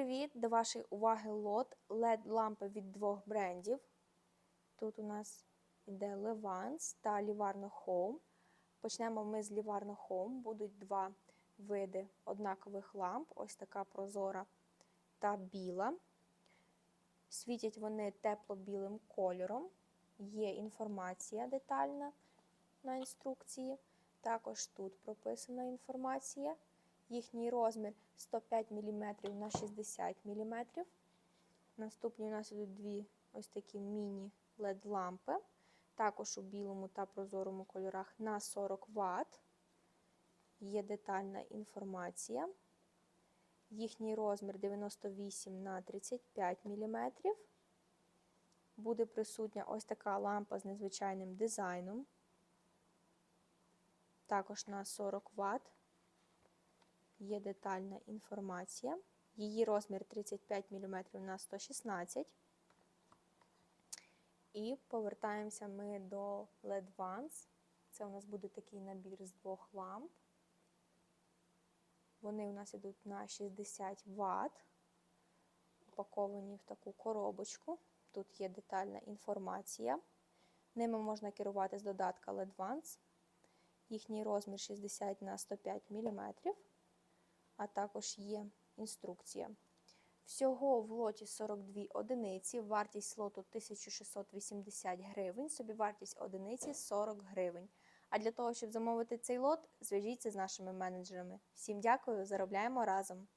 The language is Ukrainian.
привіт! До вашої уваги лот LED лампи від двох брендів. Тут у нас йде Levance та Livarno Home. Почнемо ми з Livarno Home. Будуть два види однакових ламп. Ось така прозора та біла. Світять вони тепло-білим кольором. Є інформація детальна на інструкції. Також тут прописана інформація. Їхній розмір 105 мм на 60 мм. Наступні у нас ідуть дві ось такі міні-LED-лампи. Також у білому та прозорому кольорах на 40 Вт. Є детальна інформація. Їхній розмір 98 на 35 мм. Буде присутня ось така лампа з незвичайним дизайном. Також на 40 Вт є детальна інформація. Її розмір 35 мм на 116. І повертаємося ми до LED Vans. Це у нас буде такий набір з двох ламп. Вони у нас йдуть на 60 Вт, упаковані в таку коробочку. Тут є детальна інформація. Ними можна керувати з додатка LED Vans. Їхній розмір 60 на 105 мм а також є інструкція. Всього в лоті 42 одиниці, вартість лоту 1680 гривень, собівартість одиниці 40 гривень. А для того, щоб замовити цей лот, зв'яжіться з нашими менеджерами. Всім дякую, заробляємо разом!